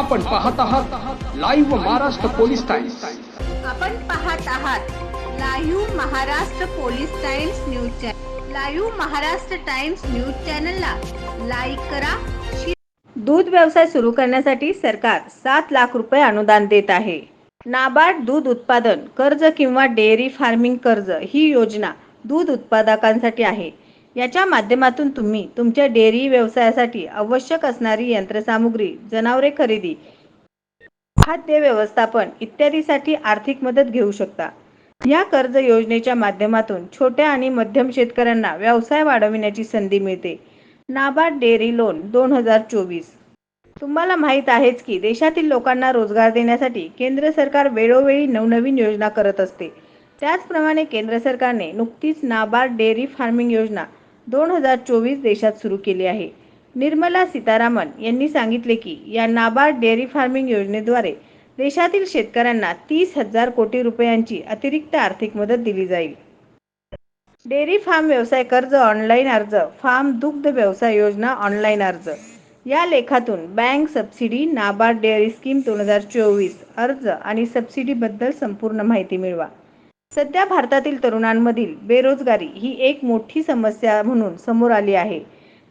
आपण पाहत आहात लाईव्ह महाराष्ट्र पोलीस टाइम्स आपण पाहत आहात live Maharashtra police times news channel live Maharashtra times news चॅनलला लाईक करा दूध व्यवसाय सुरू करण्यासाठी सरकार सात लाख रुपये अनुदान देत आहे. नाबार्ड दूध उत्पादन कर्ज किंवा डेअरी फार्मिंग कर्ज ही योजना दूध उत्पादकांसाठी आहे. याच्या माध्यमातून तुम्ही तुमच्या डेअरी व्यवसायासाठी आवश्यक असणारी यंत्रसामुग्री जनावरे खरेदी खाद्य व्यवस्थापन इत्यादीसाठी आर्थिक मदत घेऊ शकता. या कर्ज योजनेच्या माध्यमातून छोट्या आणि मध्यम शेतकऱ्यांना व्यवसाय वाढविण्याची संधी मिळते. नाबार्ड डेअरी लोन दोन हजार चोवीस. तुम्हाला माहीत आहेच की देशातील लोकांना रोजगार देण्यासाठी केंद्र सरकार वेळोवेळी नवनवीन योजना करत असते. त्याचप्रमाणे केंद्र सरकारने नुकतीच नाबार्ड डेअरी फार्मिंग योजना दोन हजार चोवीस देशात सुरू केली आहे. निर्मला सीतारामन यांनी सांगितले की या नाबार्ड डेअरी फार्मिंग योजनेद्वारे देशातील शेतकऱ्यांना तीस हजार कोटी रुपयांची अतिरिक्त आर्थिक मदत दिली जाईल. डेअरी फार्म व्यवसाय कर्ज ऑनलाईन अर्ज फार्म दुग्ध व्यवसाय योजना ऑनलाईन अर्ज. या लेखातून bank subsidy NABARD dairy scheme दोन हजार चोवीस अर्ज आणि सबसिडीबद्दल संपूर्ण माहिती मिळवा. सध्या भारतातील तरुणांमधील बेरोजगारी ही एक मोठी समस्या म्हणून समोर आली आहे.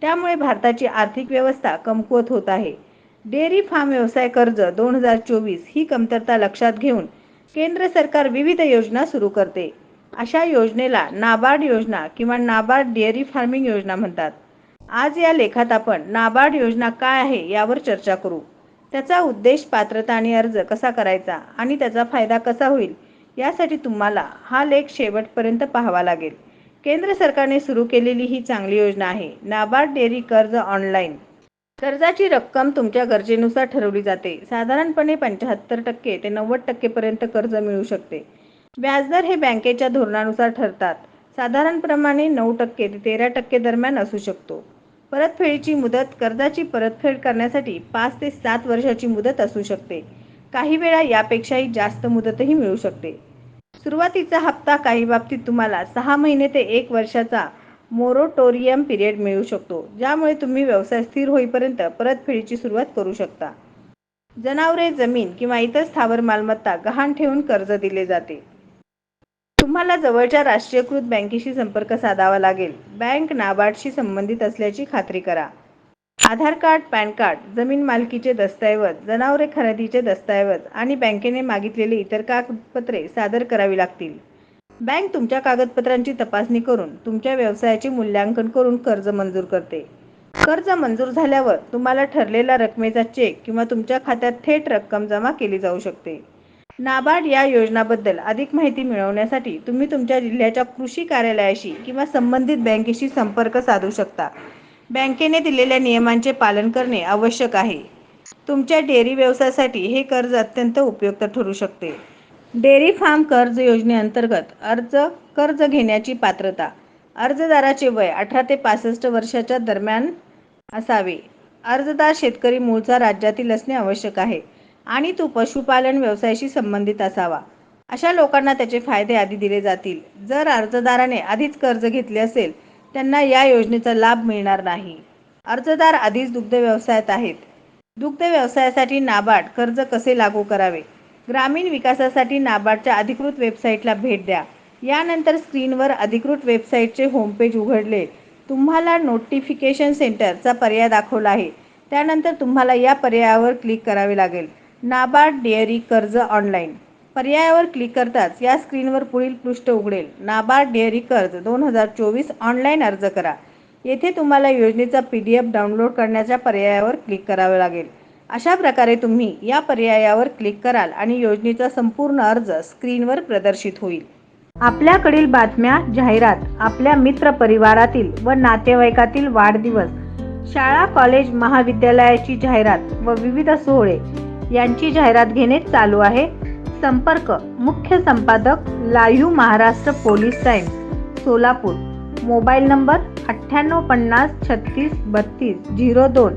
त्यामुळे भारताची आर्थिक व्यवस्था कमकुवत होत आहे. डेअरी फार्म व्यवसाय कर्ज दोन हजार चोवीस ही कमतरता लक्षात घेऊन केंद्र सरकार विविध योजना सुरू करते. अशा योजनेला नाबार्ड योजना किंवा नाबार्ड डेअरी फार्मिंग योजना म्हणतात. आज या लेखात आपण नाबार्ड योजना काय आहे यावर चर्चा करू. त्याचा उद्देश पात्रता आणि अर्ज कसा करायचा आणि त्याचा फायदा कसा होईल यासाठी तुम्हाला हा लेख शेवटपर्यंत पाहावा लागेल. केंद्र सरकारने सुरू केलेली ही चांगली योजना आहे. नाबार्ड डेअरी कर्ज ऑनलाईन. कर्जाची रक्कम तुमच्या गरजेनुसार ठरवली जाते. साधारणपणे पंच्याहत्तर टक्के ते नव्वद टक्केपर्यंत कर्ज मिळू शकते. व्याजदर हे बँकेच्या धोरणानुसार ठरतात. साधारणप्रमाणे नऊ टक्के ते तेरा टक्के दरम्यान असू शकतो. परतफेडीची मुदत कर्जाची परतफेड करण्यासाठी पाच ते सात वर्षाची मुदत असू शकते. काही वेळा यापेक्षाही जास्त मुदतही मिळू शकते. सुरुवातीचा हप्ता काही बाबतीत तुम्हाला सहा महिने ते एक वर्षाचा मोरोटोरियम पिरियड मिळू शकतो ज्यामुळे तुम्ही व्यवसाय स्थिर होईपर्यंत परतफेडीची सुरुवात करू शकता. जनावरे जमीन किंवा इतर स्थावर मालमत्ता गहाण ठेवून कर्ज दिले जाते. तुम्हाला जवळच्या राष्ट्रीयकृत बँकेशी संपर्क साधावा लागेल. बँक नाबार्डशी संबंधित असल्याची खात्री करा. आधार कार्ड पॅन कार्ड जमीन मालकीचे दस्तऐवज जनावरे खरेदीचे दस्तऐवज आणि बँकेने मागितलेली इतर कागदपत्रे सादर करावी लागतील. बँक तुमच्या कागदपत्रांची तपासणी करून तुमच्या व्यवसायाचे मूल्यांकन करून कर्ज मंजूर करते. कर्ज मंजूर झाल्यावर तुम्हाला ठरलेल्या रकमेचा चेक किंवा तुमच्या खात्यात थेट रक्कम जमा केली जाऊ शकते. नाबार्ड या योजनाबद्दल अधिक माहिती मिळवण्यासाठी तुम्ही तुमच्या जिल्ह्याच्या कृषी कार्यालयाशी किंवा संबंधित बँकेशी संपर्क साधू शकता. बँकेने दिलेल्या नियमांचे पालन करणे आवश्यक आहे. तुमच्या डेअरी व्यवसायासाठी हे कर्ज अत्यंत उपयुक्त ठरू शकते. डेअरी फार्म कर्ज योजनेअंतर्गत अर्ज कर्ज घेण्याची पात्रता अर्जदाराचे वय अठरा ते पासष्ट वर्षाच्या दरम्यान असावे. अर्जदार शेतकरी मूळचा राज्यातील असणे आवश्यक आहे आणि तो पशुपालन व्यवसायाशी संबंधित असावा. अशा लोकांना त्याचे फायदे आधी दिले जातील. जर अर्जदाराने आधीच कर्ज घेतले असेल त्यांना या योजनेचा लाभ मिळणार नाही. अर्जदार आधीच दुग्ध व्यवसायात आहेत. दुग्ध व्यवसायासाठी नाबार्ड कर्ज कसे लागू करावे? ग्रामीण विकासासाठी नाबार्डच्या अधिकृत वेबसाईटला भेट द्या. यानंतर स्क्रीनवर अधिकृत वेबसाईटचे होमपेज उघडले. तुम्हाला नोटिफिकेशन सेंटरचा पर्याय दाखवला आहे. त्यानंतर तुम्हाला या पर्यायावर क्लिक करावे लागेल. नाबार्ड डेअरी कर्ज ऑनलाईन. पर्यायावर क्लिक करताच या स्क्रीनवर पुढील पृष्ठ उघडेल. नाबार्ड डेअरी कर्ज दोन हजार चोवीस ऑनलाईन अर्ज करा. येथे तुम्हाला योजनेचा पी डी एफ डाउनलोड करण्याच्या पर्यायावर क्लिक करावे लागेल. अशा प्रकारे तुम्ही या पर्यायावर क्लिक कराल आणि योजनेचा संपूर्ण अर्ज स्क्रीनवर प्रदर्शित होईल. आपल्याकडील बातम्या जाहिरात आपल्या मित्र परिवारातील व नातेवाईकातील वाढदिवस शाळा कॉलेज महाविद्यालयाची जाहिरात व विविध सोहळे यांची जाहिरात घेणे चालू आहे. संपर्क मुख्य संपादक live Maharashtra police time Solapur. Mobile number अठ्ठ्याण्णव पन्नास छत्तीस बत्तीस झिरो दोन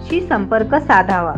शी संपर्क साधावा.